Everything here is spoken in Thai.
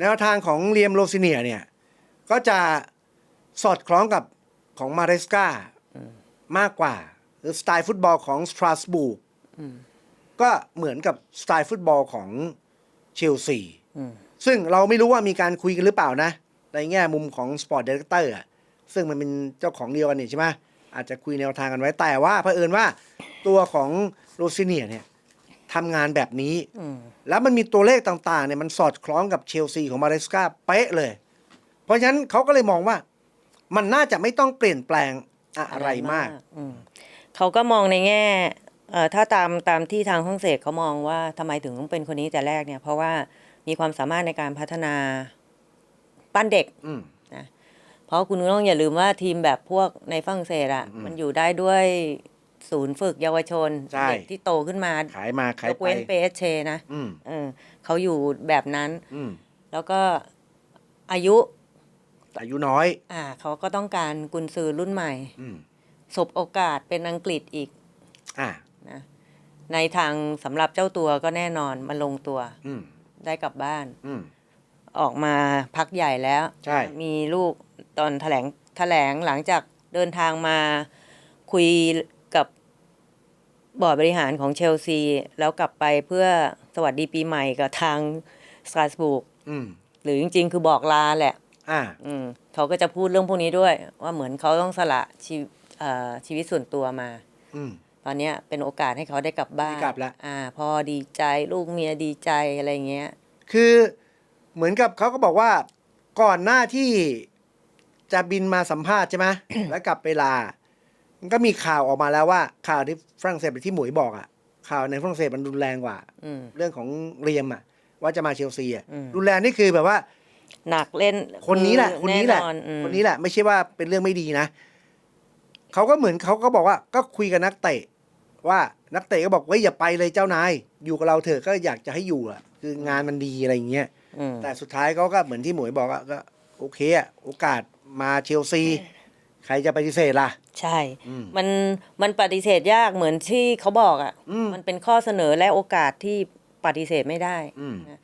แนวทางของเลียมโรซิเนียเนี่ย ก็จะสอดคล้องกับของมาเรสกามากกว่า หรือสไตล์ฟุตบอลของสตราสบูร์กก็เหมือนกับสไตล์ฟุตบอลของเชลซีซึ่งเราไม่รู้ว่ามีการคุยกันหรือเปล่านะ ในแง่มุมของสปอร์ตดี r เตอร์ซึ่งมันเป็นเจ้าของเดียวกันนี่ใช่ไหมอาจจะคุยแนวทางกันไว้แต่ว่าเผอิญว่าตัวของโรซิเนียเนี่ย ทำงานแบบนี้ แล้วมันมีตัวเลขต่างๆเนี่ยมันสอดคล้องกับเชลซีของมาเรสกาเป๊ะเลย เพราะฉะนั้นเขาก็เลยมองว่า มันน่าจะไม่ต้องเปลี่ยนแปลงอะไรมากอืมเขาก็มองในแง่เอ่อถ้าตามตามที่ทางฝรั่งเศสเขามองว่าทำไมถึงต้องเป็นคนนี้แต่แรกเนี่ย เพราะว่ามีความสามารถในการพัฒนาปั้นเด็กอืมเพราะคุณต้องอย่าลืมว่าทีมแบบพวกในฝรั่งเศสอะอืมมันอยู่ได้ด้วย ศูนย์ฝึกเยาวชนใช่ เด็กที่โตขึ้นมาขายมาขายยกไปเว้นเปเชนะอืมเออเขาอยู่แบบนั้น อืมแล้วก็อายุอายุน้อย อ่าเขาก็ต้องการกุนซือรุ่นใหม่ อืมสบโอกาสเป็นอังกฤษอีกอ่านะในทางสำหรับเจ้าตัวก็แน่นอนมันลงตัวอืมได้กลับบ้าน อืม ออกมาพักใหญ่แล้ว ใช่ มีลูกตอนแถลงแถลงหลังจากเดินทางมาคุยกั บบอร์ดบริหารของเชลซี แล้วกลับไปเพื่อสวัสดีปีใหม่กับทางสตราสบูร์กอืมหรือจริง ๆ คือบอกลาแหละ อ่า อืมเขาก็จะพูดเรื่องพวกนี้ด้วย ว่าเหมือนเขาต้องสละชีวิตเอ่อชีวิตส่วนตัวมา อืม ตอนเนี้ยเป็นโอกาสให้เขาได้กลับบ้านได้กลับละ อ่าพอดีใจลูกเมียดีใจอะไรเงี้ย คือเหมือนกับเขาก็บอกว่าก่อนหน้าที่จะบินมาสัมภาษณ์ใช่ไหม แล้วกลับไปลา มันก็มีข่าวออกมาแล้วว่า ข่าวที่ฝรั่งเศสที่หมวยบอกอะข่าวในฝรั่งเศสมันรุนแรงกว่าอืม เรื่องของเรียมอะว่าจะมาเชลซีอะอืม รุนแรงนี่คือแบบว่า หนักเล่นคนนี้แหละ คนนี้แหละ ออืมคนนี้แหละ ไม่ใช่ว่าเป็นเรื่องไม่ดีนะ เขาก็เหมือนเขาก็บอกว่า ก็คุยกับนักเตะ ว่านักเตะก็บอกว่าอย่าไปเลยเจ้านาย อยู่กับเราเถอะก็อยากจะให้อยู่อะคืองานมันดีอะไรอย่างเงี้ย อืมแต่สุดท้ายเขาก็เหมือนที่หมวยบอกอะก็ โอเคอะโอกาสมาเชลซี ใครจะปฏิเสธล่ะ ใช่อืมมันมันปฏิเสธยากเหมือนที่เขาบอกอะอืมมันเป็นข้อเสนอและโอกาสที่ปฏิเสธไม่ได้อืมนะ